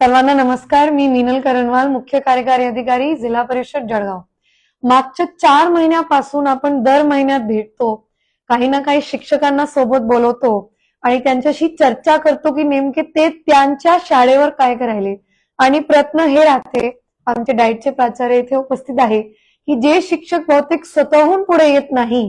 सर्वांना नमस्कार. मी मीनल करणवाल मुख्य कार्यकारी अधिकारी जिल्हा परिषद जळगाव. मागच्या चार महिन्यापासून आपण दर महिन्यात भेटतो. काही ना काही शिक्षकांना सोबत बोलवतो आणि त्यांच्याशी चर्चा करतो की नेमके ते त्यांच्या शाळेवर काय करायले. आणि प्रयत्न हे राहते आमचे डाएटचे प्राचार्य इथे उपस्थित आहे की जे शिक्षक बहुतेक स्वतःहून पुढे येत नाही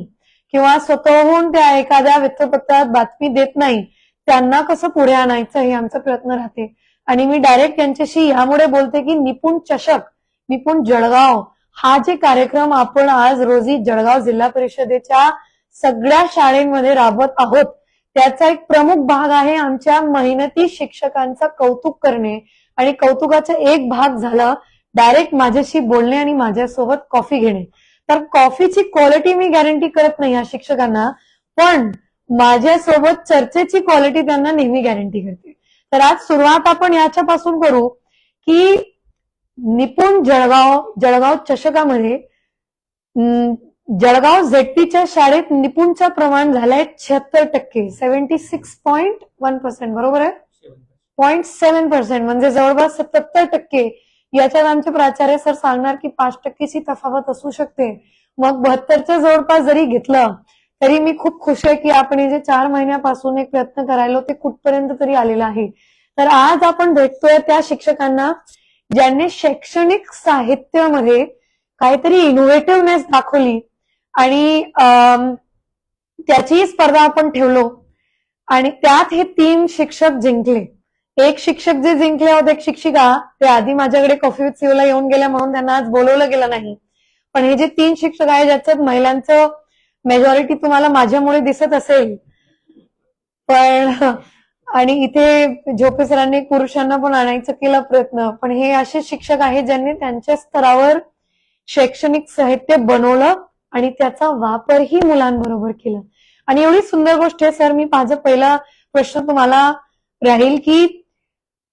किंवा स्वतःहून त्या एखाद्या वृत्तपत्रात बातमी देत नाही त्यांना कसं पुढे आणायचं हे आमचा प्रयत्न राहते. आणि मी डायरेक्ट त्यांच्याशी यामुळे बोलते की निपुण चषक निपुण जळगाव हा जे कार्यक्रम आपण आज रोजी जळगाव जिल्हा परिषदेच्या सगळ्या शाळेमध्ये राबवत आहोत त्याचा एक प्रमुख भाग आहे आमच्या मेहनती शिक्षकांचा कौतुक करणे. आणि कौतुकाचा एक भाग झाला डायरेक्ट माझ्याशी बोलणे आणि माझ्यासोबत कॉफी घेणे. तर कॉफीची क्वालिटी मी गॅरंटी करत नाही या शिक्षकांना पण माझ्यासोबत चर्चेची क्वालिटी त्यांना नेहमी गॅरंटी करते. तर आज सुरुवात आपण याच्यापासून करू की निपुण जळगाव जळगाव चषकामध्ये जळगाव झेडपीच्या शाळेत निपुणचं प्रमाण झालंय छत्तर टक्के seventy six point one percent बरोबर आहे? पॉईंट सेव्हन पर्सेंट म्हणजे जवळपास सत्तर टक्के. याच्यात आमचे प्राचार्य सर सांगणार की पाच टक्केची तफावत असू शकते. मग बहात्तरच्या जवळपास जरी घेतलं तरी मी खूप खुश आहे की आपण हे जे चार महिन्यापासून एक प्रयत्न करायलो ते कुठपर्यंत तरी आलेलं आहे. तर आज आपण भेटतोय त्या शिक्षकांना ज्यांनी शैक्षणिक साहित्यामध्ये काहीतरी इनोव्हेटिव्हनेस दाखवली आणि त्याची स्पर्धा आपण ठेवलो आणि त्यात हे तीन शिक्षक जिंकले. एक शिक्षक जे जिंकले होते एक शिक्षिका ते आधी माझ्याकडे कॉफी विथ सीओला येऊन गेल्या म्हणून त्यांना आज बोलवलं गेलं नाही. पण हे जे तीन शिक्षक आहे ज्याच्यात महिलांचं मेजॉरिटी तुम्हाला माझ्यामुळे दिसत असेल. पण आणि इथे झोपे सरांनी पुरुषांना पण आणायचं केला प्रयत्न. पण हे असे शिक्षक आहेत ज्यांनी त्यांच्या स्तरावर शैक्षणिक साहित्य बनवलं आणि त्याचा वापरही मुलांबरोबर केला. आणि एवढी सुंदर गोष्ट आहे सर मी माझा पहिला प्रश्न तुम्हाला राहील की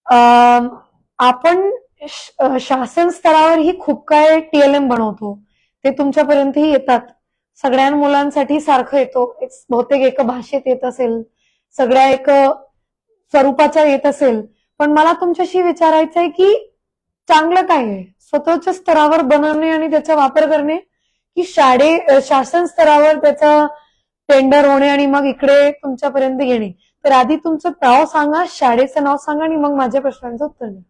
अं, आपण शासन स्तरावर शासन स्तरावरही खूप काय टीएलएम बनवतो? ते तुमच्यापर्यंतही येतात. सगळ्या मुलांसाठी सारखं येतो. एक- बहुतेक एका भाषेत येत असेल सगळ्या एक स्वरूपाच्या येत असेल. पण मला तुमच्याशी विचारायचं आहे की चांगलं काय आहे? स्वतःच्या स्तरावर बनवणे आणि त्याचा वापर करणे? की शाळे शासन स्तरावर त्याचा टेंडर होणे आणि मग इकडे तुमच्यापर्यंत येणे? तर आधी तुमचं नाव सांगा शाळेचं नाव सांगा आणि मग माझ्या प्रश्नांचं उत्तर द्या.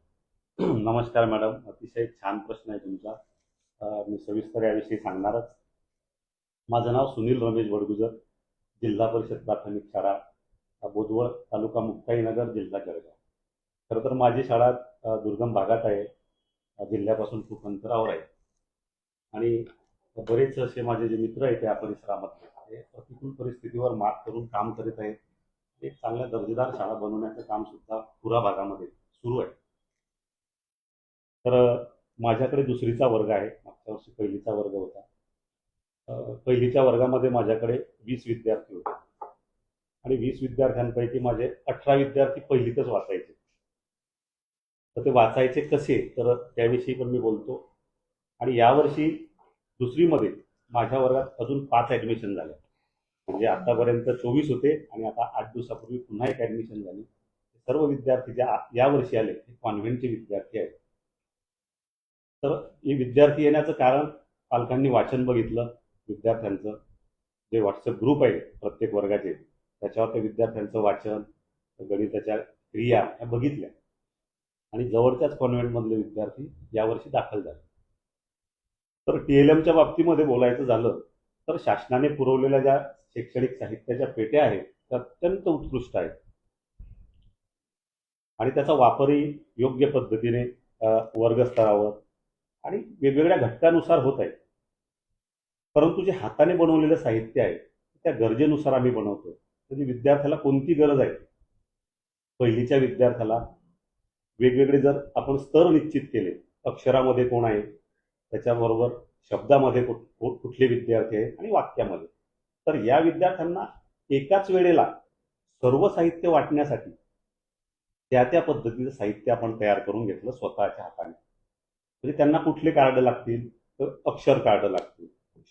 नमस्कार मॅडम. अतिशय छान प्रश्न आहे तुमचा. मी सविस्तर याविषयी सांगणारच. माझं नाव सुनील रमेश बडगुजर जिल्हा परिषद प्राथमिक शाळा बोदवळ तालुका मुक्ताईनगर जिल्हा जळगाव. खरं तर माझी शाळा दुर्गम भागात आहे. जिल्ह्यापासून खूप अंतरावर आहे. आणि बरेच असे माझे जे मित्र आहेत त्या परिसरामध्ये ते प्रतिकूल परिस्थितीवर मात करून काम करीत आहेत. एक चांगल्या दर्जेदार शाळा बनवण्याचं काम सुद्धा पुरा भागामध्ये सुरू आहे. तर माझ्याकडे दुसरीचा वर्ग आहे. मागच्या वर्षी पहिलीचा वर्ग होता. पहिलीच्या वर्गामध्ये माझ्याकडे वीस विद्यार्थी होते. आणि वीस विद्यार्थ्यांपैकी माझे अठरा विद्यार्थी पहिलीतच वाचायचे. तर ते वाचायचे कसे? तर त्याविषयी पण मी बोलतो. आणि यावर्षी दुसरीमध्ये माझ्या वर्गात अजून पाच ॲडमिशन झाल्या म्हणजे आतापर्यंत चोवीस होते आणि आता आठ दिवसापूर्वी पुन्हा एक ॲडमिशन झाली. सर्व विद्यार्थी ज्या यावर्षी आले ते कॉन्व्हेंटचे विद्यार्थी आहेत. तर हे विद्यार्थी येण्याचं कारण पालकांनी वाचन बघितलं. विद्यार्थ्यांचं जे व्हॉट्सअप ग्रुप आहे प्रत्येक वर्गाचे त्याच्यावर त्या विद्यार्थ्यांचं वाचन गणिताच्या क्रिया ह्या बघितल्या. आणि जवळच्याच कॉन्व्हेंटमधले विद्यार्थी यावर्षी दाखल झाले. तर टी एल एमच्या बाबतीमध्ये बोलायचं झालं तर शासनाने पुरवलेल्या ज्या शैक्षणिक साहित्याच्या पेट्या आहेत त्या अत्यंत उत्कृष्ट आहेत. आणि त्याचा वापरही योग्य पद्धतीने वर्गस्तरावर आणि वेगवेगळ्या घटकानुसार होत आहे. परंतु जे हाताने बनवलेलं साहित्य आहे त्या गरजेनुसार आम्ही बनवतो म्हणजे विद्यार्थ्याला कोणती गरज आहे? पहिलीच्या विद्यार्थ्याला वेगवेगळे जर आपण स्तर निश्चित केले अक्षरामध्ये कोण आहे? त्याच्याबरोबर शब्दामध्ये कुठ- कुठले विद्यार्थी आहेत आणि वाक्यामध्ये. तर या विद्यार्थ्यांना एकाच वेळेला सर्व साहित्य वाटण्यासाठी त्या त्या पद्धतीचं साहित्य आपण तयार करून घेतलं स्वतःच्या हाताने. म्हणजे त्यांना कुठले कार्ड लागतील? तर अक्षर कार्ड लागतील.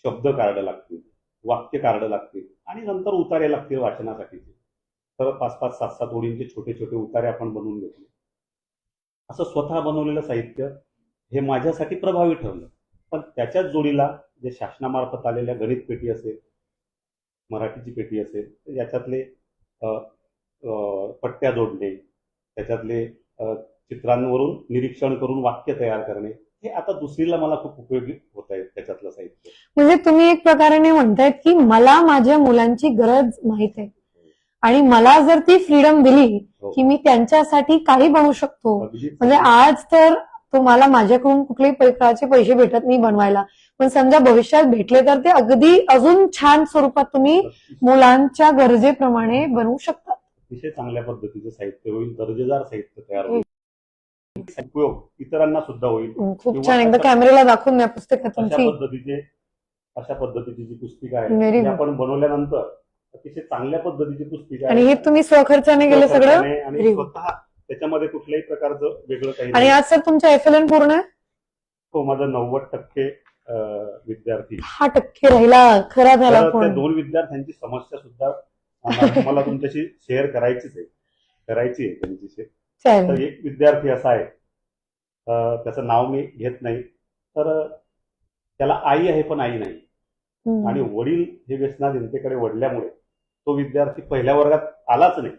शब्द कार्ड लागतील वाक्य कार्ड लागतील आणि नंतर उतारे लागतील वाचनासाठीचे तर पाच पाच सात सात ओळींचे छोटे छोटे उतारे आपण बनवून घेतले. असं स्वतः बनवलेलं साहित्य हे माझ्यासाठी प्रभावी ठरलं. पण त्याच्याच जोडीला जे शासनामार्फत आलेल्या गणित पेटी असेल मराठीची पेटी असेल तर याच्यातले पट्ट्या जोडणे त्याच्यातले चित्रांवरून निरीक्षण करून वाक्य तयार करणे हे आता दुसरीला मला खूप उपयोगी होत आहे त्याच्यातलं साहित्य. म्हणजे तुम्ही एक प्रकारे म्हणतायत की मला माझ्या मुलांची गरज माहीत आहे. आणि मला जर ती फ्रीडम दिली हो. की मी त्यांच्यासाठी काही बनवू शकतो. म्हणजे आज तर तुम्हाला माझ्याकडून कुठलेही पैशाचे पैसे भेटत नाही बनवायला. पण समजा भविष्यात भेटले तर ते अगदी अजून छान स्वरूपात तुम्ही मुलांच्या गरजेप्रमाणे बनवू शकता. अतिशय चांगल्या पद्धतीचं साहित्य होईल. दर्जेदार साहित्य तयार होईल. उपयोग इतरांना सुद्धा होईल. खूप छान. एकदा कॅमेऱ्याला दाखवून द्या पुस्तकात अशा पद्धतीचे अशा पद्धतीची जी पुस्तिका आहे ती. आपण बनवल्यानंतर अतिशय चांगल्या पद्धतीची पुस्तिका आणि हे तुम्ही स्वखर्चाने केलं सगळं? आणि. स्वतः त्याच्यामध्ये कुठल्याही प्रकारचं वेगळं काही आणि आज सर तुमच्या एफ एल एन पूर्ण आहे? तो माझा नव्वद टक्के विद्यार्थी. हा टक्के राहिला. खरा झाला दोन विद्यार्थ्यांची समस्या सुद्धा मला तुमच्याशी शेअर करायचीच आहे. करायची आहे त्यांची share. तर एक विद्यार्थी असा आहे. त्याचं नाव मी घेत नाही. तर त्याला आई आहे पण आई नाही. आणि वडील हे व्यसनाधीनतेकडे वडल्यामुळे तो विद्यार्थी पहिल्या वर्गात आलाच नाही.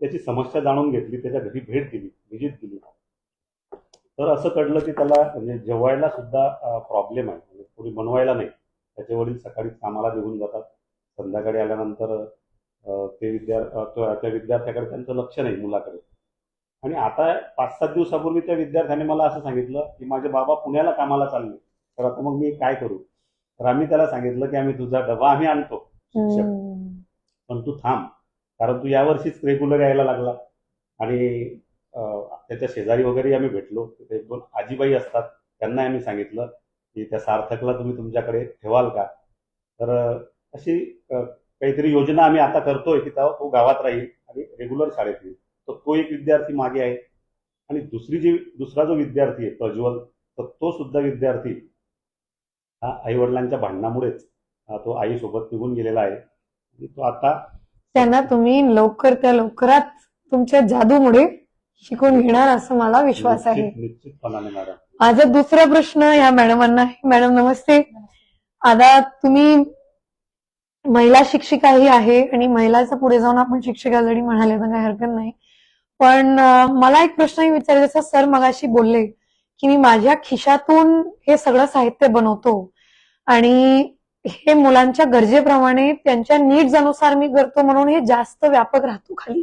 त्याची समस्या जाणून घेतली त्याच्या घरी भेट दिली व्हिजिट दिली. तर असं कळलं की त्याला म्हणजे जेवायला सुद्धा प्रॉब्लेम आहे. म्हणजे पुढे बनवायला नाही. त्याचे वडील सकाळी कामाला निघून जातात. संध्याकाळी आल्यानंतर ते विद्या अं, तो- त्या विद्यार्थ्याकडे त्यांचं लक्ष नाही मुलाकडे. आणि आता पाच सात दिवसापूर्वी त्या विद्यार्थ्याने मला असं सांगितलं की माझे बाबा पुण्याला कामाला चालले. तर आता मग मी काय करू? तर आम्ही त्याला सांगितलं की आम्ही तुझा डबा आम्ही आणतो शिक्षक. पण तू थांब. कारण तू यावर्षीच रेग्युलर यायला लागला. आणि त्याच्या शेजारी वगैरे आम्ही भेटलो. तिथे एक दोन आजीबाई असतात. त्यांना आम्ही सांगितलं की त्या सार्थकला तुम्ही तुमच्याकडे ठेवाल का? तर अशी काहीतरी योजना आम्ही आता करतोय की तो गावात राहील आणि रेग्युलर शाळेत येईल. तर तो एक विद्यार्थी मागे आहे. आणि दुसरी जी दुसरा जो विद्यार्थी आहे प्रज्वल तर तो सुद्धा विद्यार्थी हा आई वडिलांच्या भांडणामुळेच तो आईसोबत निघून गेलेला आहे. तो आता त्यांना तुम्ही लवकर त्या लवकरात तुमच्या जादूमुळे शिकून घेणार असं मला विश्वास आहे. निश्चित- निश्चितपणाने मॅडम. माझा दुसरा प्रश्न या मॅडमांना आहे. मॅडम नमस्ते. आता तुम्ही महिला शिक्षिकाही आहे आणि महिलाचं पुढे जाऊन आपण शिक्षिका जरी म्हणाले तर काही हरकत नाही. पण मला एक प्रश्नही विचारायचा सर मगाशी बोलले की मी माझ्या खिशातून हे सगळं साहित्य बनवतो आणि हे मुलांच्या गरजेप्रमाणे त्यांच्या नीड्स अनुसार मी करतो म्हणून हे जास्त व्यापक राहतो खाली.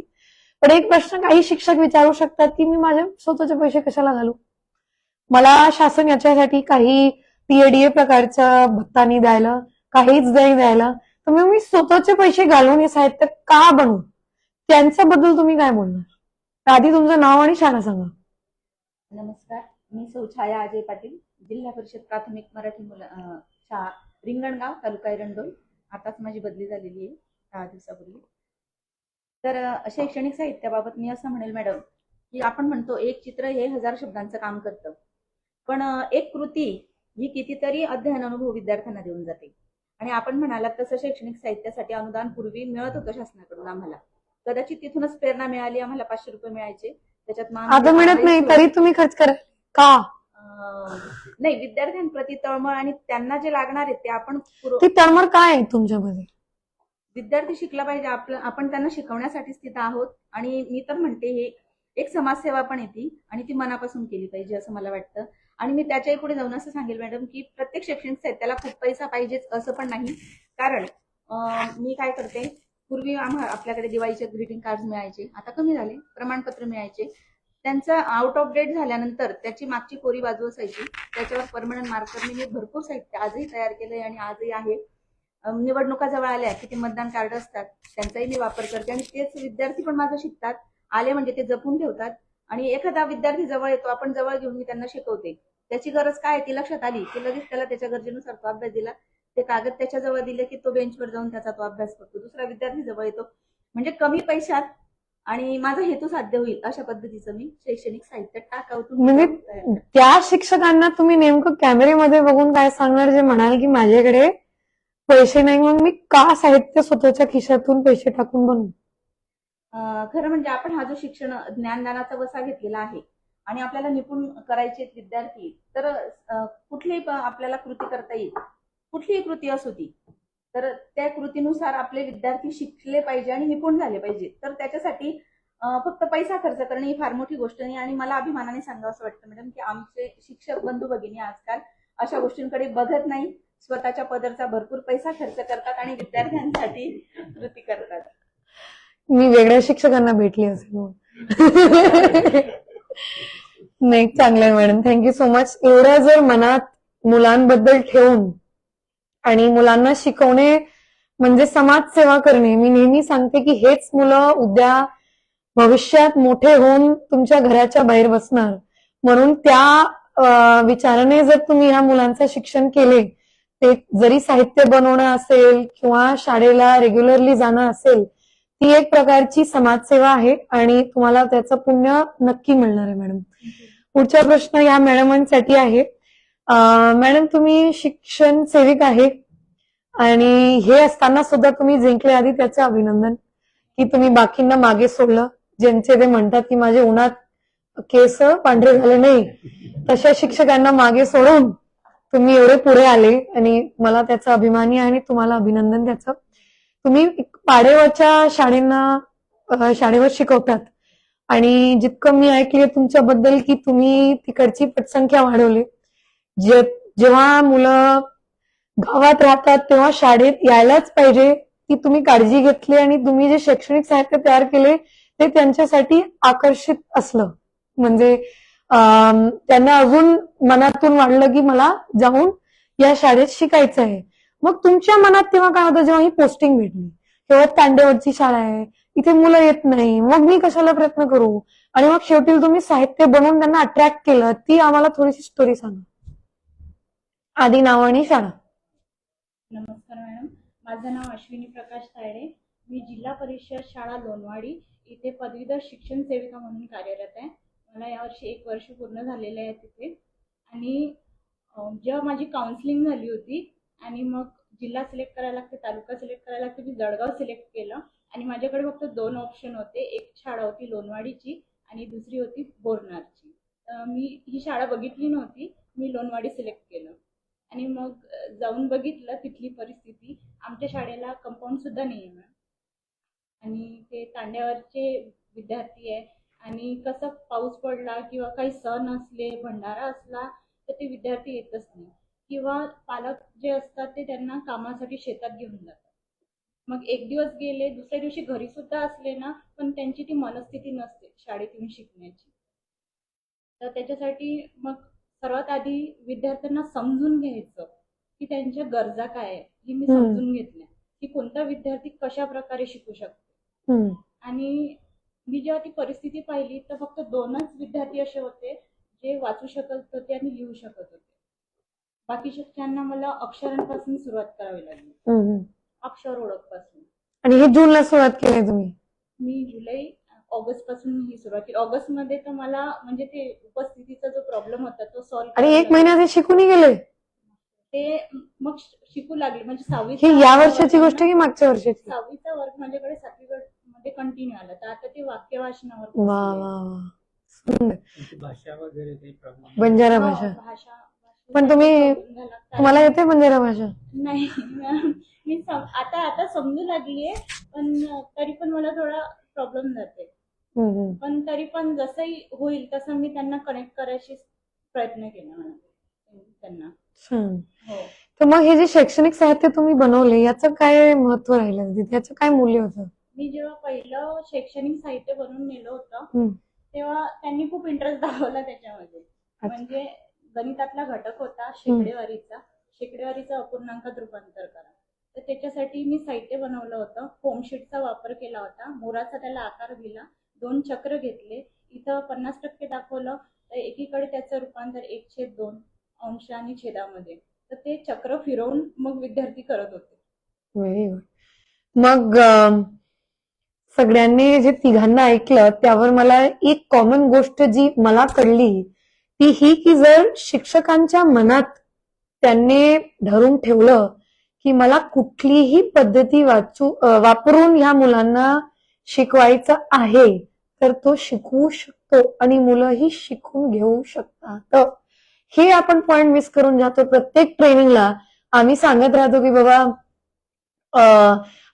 पण एक प्रश्न काही शिक्षक विचारू शकतात की मी माझ्या स्वतःचे पैसे कशाला घालू? मला शासन याच्यासाठी काही पीएडीए प्रकारच्या भत्तानी द्यायला काहीच नाही द्यायला. तर मी स्वतःचे पैसे घालून हे साहित्य का बनवू? त्यांच्याबद्दल तुम्ही काय बोलणार? आधी तुमचं नाव आणि शाळा सांगा. नमस्कार मी सौ छाया अजय पाटील जिल्हा परिषद प्राथमिक मराठी मुलं अं, शाळा रिंगणगाव तालुका एरंडोल. आताच माझी बदली झालेली आहे दहा दिवसापूर्वी. तर अं, शैक्षणिक साहित्याबाबत मी असं म्हणेल मॅडम की आपण म्हणतो एक चित्र हे हजार शब्दांचं काम करतं. पण अं, एक कृती ही कितीतरी अध्ययन अनुभव विद्यार्थ्यांना देऊन जाते. आणि आपण म्हणालात तसं शैक्षणिक साहित्यासाठी अनुदान पूर्वी मिळत होतं शासनाकडून आम्हाला. कदाचित तिथूनच प्रेरणा मिळाली आम्हाला पाचशे रुपये मिळायचे. त्याच्यात आता मिळत नाही तरी तुम्ही खर्च करा. का? नाही विद्यार्थ्यांप्रती तळमळ आणि त्यांना जे लागणार आहे ते आपण ती तळमळ काय आहे तुमच्यामध्ये? विद्यार्थी शिकला पाहिजे आपलं आपण त्यांना शिकवण्यासाठीच तिथं आहोत. आणि मी तर म्हणते हे एक समाजसेवा पण येते आणि ती मनापासून केली पाहिजे असं मला वाटतं. आणि मी त्याच्याही पुढे जाऊन असं सांगेल मॅडम की प्रत्येक शैक्षणिक साहित्याला खूप पैसा पाहिजेच असं पण नाही. कारण मी काय करते पूर्वी आम्हा आपल्याकडे दिवाळीचे ग्रीटिंग कार्ड मिळायचे. आता कमी झाले. प्रमाणपत्र मिळायचे. त्यांचा आउट ऑफ डेट झाल्यानंतर त्याची मागची कोरी बाजू असायची. त्याच्यावर परमनंट मार्करने मी भरपूर साहित्य आजही तयार केलंय आणि आजही आहे. निवडणुका जवळ आल्या की ते मतदान कार्ड असतात. त्यांचाही मी वापर करते आणि तेच विद्यार्थी पण माझं शिकतात. आले म्हणजे ते जपून ठेवतात. आणि एखादा विद्यार्थी जवळ येतो आपण जवळ घेऊन मी त्यांना शिकवते. त्याची गरज काय आहे ती लक्षात आली की लगेच त्याला त्याच्या गरजेनुसार तो अभ्यास दिला. ते कागद त्याच्याजवळ दिले की तो बेंचवर जाऊन त्याचा तो अभ्यास करतो. दुसरा विद्यार्थी जवळ येतो. म्हणजे कमी पैशात आणि माझा हेतू साध्य होईल अशा पद्धतीचं मी शैक्षणिक साहित्य टाकावतून म्हणजे. त्या शिक्षकांना तुम्ही नेमकं कॅमेरेमध्ये बघून काय सांगणार? जे म्हणाल की माझ्याकडे पैसे नाही मग मी का साहित्य स्वतःच्या खिशातून पैसे टाकून बनवू खरं म्हणजे आपण हा जो शिक्षण ज्ञानदानाचा वसा घेतलेला आहे आणि आपल्याला निपुण करायचे आहेत विद्यार्थी तर कुठलीही आपल्याला कृती करता येईल. कुठलीही कृती असू ती तर त्या कृतीनुसार आपले विद्यार्थी शिकले पाहिजे आणि निपुण झाले पाहिजे. तर त्याच्यासाठी फक्त पैसा खर्च करणे ही फार मोठी गोष्ट नाही आणि मला अभिमानाने सांगावं असं वाटतं मॅडम की आमचे शिक्षक बंधू भगिनी आजकाल अशा गोष्टींकडे बघत नाही. स्वतःच्या पदरचा भरपूर पैसा खर्च करतात आणि विद्यार्थ्यांसाठी कृती करतात. मी वेगळ्या शिक्षकांना भेटली असेल नाही चांगलं आहे मॅडम थँक्यू सो मच एवढं जर मनात मुलांबद्दल ठेवून आणि मुलांना शिकवणे म्हणजे समाजसेवा करणे. मी नेहमी सांगते की हेच मुलं उद्या भविष्यात मोठे होऊन तुमच्या घराच्या बाहेर बसणार. म्हणून त्या विचाराने जर तुम्ही ह्या मुलांचं शिक्षण केले ते जरी साहित्य बनवणं असेल किंवा शाळेला रेग्युलरली जाणं असेल ती एक प्रकारची समाजसेवा आहे आणि तुम्हाला त्याचं पुण्य नक्की मिळणार आहे मॅडम. पुढचा प्रश्न या मॅडमांसाठी आहे. मॅडम तुम्ही शिक्षण सेविक आहे आणि हे असताना सुद्धा तुम्ही जिंकले आधी त्याचं अभिनंदन की तुम्ही बाकींना मागे सोडलं. ज्यांचे ते म्हणतात की माझे उन्हात केस पांढरे झाले नाही. तशा शिक्षकांना मागे सोडून तुम्ही एवढे पुढे आले आणि मला त्याचा अभिमानी आहे आणि तुम्हाला अभिनंदन त्याचं. तुम्ही पाडेवरच्या शाळेंना शाळेवर शिकवतात. आणि जितकं मी ऐकले तुमच्याबद्दल की तुम्ही तिकडची पटसंख्या वाढवली. जे जेव्हा मुलं गावात राहतात तेव्हा शाळेत यायलाच पाहिजे की तुम्ही काळजी घेतली आणि तुम्ही जे शैक्षणिक साहित्य तयार केले ते त्यांच्यासाठी आकर्षित असलं. म्हणजे त्यांना अजून मनातून वाढलं की मला जाऊन या शाळेत शिकायचं आहे. मग तुमच्या मनात तेव्हा काय होतं जेव्हा ही पोस्टिंग भेटली? तेव्हा तांडेवरची शाळा आहे इथे मुलं येत नाही मग मी कशाला प्रयत्न करू? आणि मग शेवटी तुम्ही साहित्य बनवून त्यांना अट्रॅक्ट केलं ती आम्हाला थोडीशी स्टोरी सांगा. आधी नाव आणि सांगा. नमस्कार मॅडम. माझं नाव अश्विनी प्रकाश तायडे. मी जिल्हा परिषद शाळा लोणवाडी इथे पदवीधर शिक्षण सेविका म्हणून कार्यरत आहे. मला यावर्षी एक वर्ष पूर्ण झालेलं आहे तिथे. आणि अं, जेव्हा माझी काउन्सिलिंग झाली होती आणि मग जिल्हा सिलेक्ट करायला लागते तालुका सिलेक्ट करायला लागते मी जळगाव सिलेक्ट केलं. आणि माझ्याकडे फक्त दोन ऑप्शन होते. एक शाळा होती लोणवाडीची आणि दुसरी होती बोरनारची. तर मी ही शाळा बघितली नव्हती. मी लोणवाडी सिलेक्ट केलं. आणि मग जाऊन बघितलं तिथली परिस्थिती. आमच्या शाळेला कंपाऊंड सुद्धा नाही आहे मॅम आणि ते तांड्यावरचे विद्यार्थी आहे आणि कसं पाऊस पडला किंवा काही सण असले भंडारा असला तर ते विद्यार्थी येतच नाही किंवा पालक जे असतात ते त्यांना कामासाठी शेतात घेऊन जातात. मग एक दिवस गेले दुसऱ्या दिवशी घरी सुद्धा असले ना पण त्यांची ती मनस्थिती नसते शाळेतून शिकण्याची. तर त्याच्यासाठी मग सर्वात आधी विद्यार्थ्यांना समजून घ्यायचं की त्यांच्या गरजा काय आहे हे मी. समजून घेतल्या की कोणता विद्यार्थी कशा प्रकारे शिकू शकतो. आणि मी जेव्हा ती परिस्थिती पाहिली तर फक्त दोनच विद्यार्थी असे होते जे वाचू शकत होते आणि लिहू शकत होते बाकी शिक्षकांना मला अक्षरांपासून सुरुवात करावी लागली. अक्षर ओळखपासून आणि हे जूनला सुरुवात केली तुम्ही मी जुलै ऑगस्टपासून ही सुरुवात केली. ऑगस्टमध्ये तर मला म्हणजे ते उपस्थितीचा जो प्रॉब्लेम होता तो सॉल्व्ह आणि एक महिना ते शिकूनही गेले? ते मग शिकू लागले. म्हणजे सहावी ही या वर्षाची गोष्ट की मागच्या वर्षाची? सहावीचा वर्ग माझ्याकडे सातवी मध्ये कंटिन्यू आला. तर आता ते वाक्य वाचनावर वा पोहोचले. वा वा. सुंदर. त्यांची भाषा वगैरे बंजारा भाषा. भाषा पण तुम्ही-. तुम्हाला येते बंजारा भाषा? नाही. मी आता आता समजू लागलीये पण तरी पण मला थोडा प्रॉब्लेम जाते. पण तरी पण जसंही होईल तसं मी त्यांना कनेक्ट करायची प्रयत्न केला त्यांना. हो. तर मग हे जे शैक्षणिक साहित्य तुम्ही बनवले याचं काय महत्त्व राहिलं? तिथे याचं काय मूल्य होतं? मी जेव्हा पहिलं शैक्षणिक साहित्य बनवून नेलं होतं. तेव्हा त्यांनी खूप इंटरेस्ट दाखवला त्याच्यामध्ये. म्हणजे गणितातला घटक होता शेकडेवारीचा. शेकडेवारीचं अपूर्णांकात रूपांतर करा. तर त्याच्यासाठी मी साहित्य बनवलं होतं. फोमशीटचा वापर केला होता. मोराचा त्याला आकार दिला. दोन चक्र घेतले. इथं पन्नास टक्के दाखवलं. तर एकीकडे त्याचं रूपांतर एक छेद दोन अंश आणि छेदामध्ये. तर ते चक्र फिरवून मग विद्यार्थी करत होते. व्हेरी गुड मग सगळ्यांनी जे तिघांना ऐकलं त्यावर मला एक कॉमन गोष्ट जी मला कळली ती ही की जर शिक्षकांच्या मनात त्यांनी धरून ठेवलं की मला कुठलीही पद्धती वाचू वापरून ह्या मुलांना शिकवायचं आहे तर तो शिकवू शकतो आणि मुलंही शिकून घेऊ शकतात. हे आपण पॉइंट मिस करून जातो प्रत्येक ट्रेनिंगला आम्ही सांगत राहतो की बाबा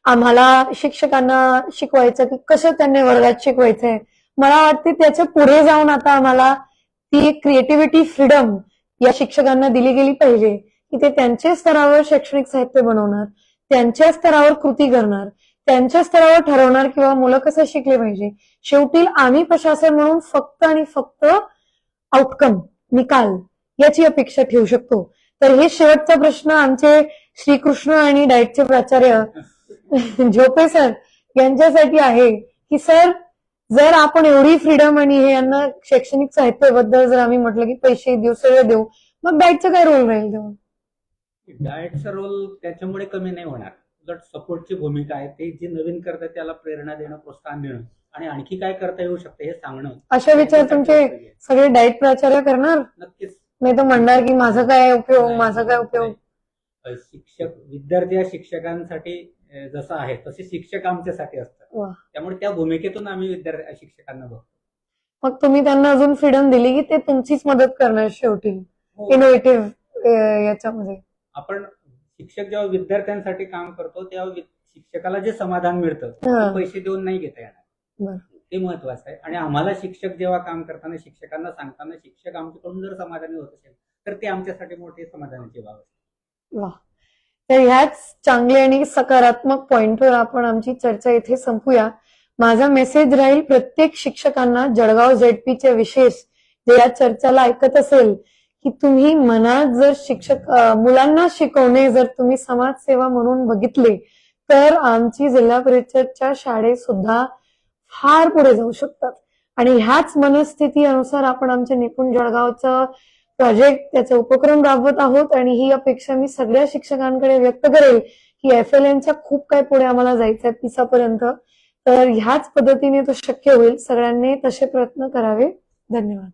आम्हाला शिक्षकांना शिकवायचं की कसं त्यांनी वर्गात शिकवायचंय. मला वाटते त्याच्या पुढे जाऊन आता आम्हाला ती क्रिएटिव्हिटी फ्रीडम या शिक्षकांना दिली गेली पाहिजे. की ते त्यांच्या स्तरावर शैक्षणिक साहित्य बनवणार त्यांच्या स्तरावर कृती करणार. त्यांच्या स्तरावर ठरवणार किंवा मुलं कसं शिकले पाहिजे. शेवटी आम्ही प्रशासन म्हणून फक्त आणि फक्त आउटकम निकाल याची अपेक्षा ठेवू शकतो. तर हे शेवटचा प्रश्न आमचे श्रीकृष्ण आणि डाएटचे प्राचार्य झोपे सर यांच्यासाठी आहे की सर जर आपण एवढी फ्रीडम आणि हे यांना शैक्षणिक साहित्याबद्दल जर आम्ही म्हटलं की पैसे देऊ सगळं देऊ मग डाएटचा काय रोल राहील तेव्हा? डाएटचा रोल त्याच्यामुळे कमी नाही होणार. उलट सपोर्टची भूमिका आहे ते जे नवीन करतात त्याला प्रेरणा देणं प्रोत्साहन देणं आणि आणखी काय करता येऊ शकतं हे सांगणं. अशा विचार तुमचे सगळे डाएट प्राचार्य करणार? नक्कीच. नाही तर म्हणणार की माझा काय उपयोग माझा काय उपयोग? शिक्षक विद्यार्थी या शिक्षकांसाठी जसं आहे तसे शिक्षक आमच्यासाठी असतात. त्यामुळे त्या भूमिकेतून आम्ही विद्यार्थी शिक्षकांना बघतो. मग तुम्ही त्यांना अजून फ्रीडम दिली की ते तुमचीच मदत करणार शेवटी. हो. इनोव्हेटिव्ह याच्यामध्ये. आपण शिक्षक जेव्हा विद्यार्थ्यांसाठी काम करतो तेव्हा वि- शिक्षकाला जे समाधान मिळतं हा. ते पैसे देऊन नाही घेता येणार. बरं. ते महत्वाचं आहे. आणि आम्हाला शिक्षक जेव्हा काम करताना शिक्षकांना सांगताना शिक्षक आमच्याकडून जर समाधानी होत असेल तर ते आमच्यासाठी मोठी समाधानाची बाब असते तर ह्याच चांगले आणि सकारात्मक पॉइंटवर आपण आमची चर्चा इथे संपूया. माझा मेसेज राहील प्रत्येक शिक्षकांना जळगाव झेडपीचे विशेष जे या चर्चाला ऐकत असेल की तुम्ही मनात जर शिक्षक मुलांना शिकवणे जर तुम्ही समाजसेवा म्हणून बघितले तर आमची जिल्हा परिषदच्या शाळेत सुद्धा फार पुढे जाऊ शकतात. आणि ह्याच मनस्थिती अनुसार आपण आमच्या निपुण जळगावचं प्रोजेक्ट त्याचा उपक्रम राबवत आहोत. आणि ही अपेक्षा मी सगळ्या शिक्षकांकडे व्यक्त करेल की एफ एल एनच्या खूप काय पुढे आम्हाला जायचं आहे पिसापर्यंत तर ह्याच पद्धतीने तो शक्य होईल. सगळ्यांनी तसे प्रयत्न करावे. धन्यवाद.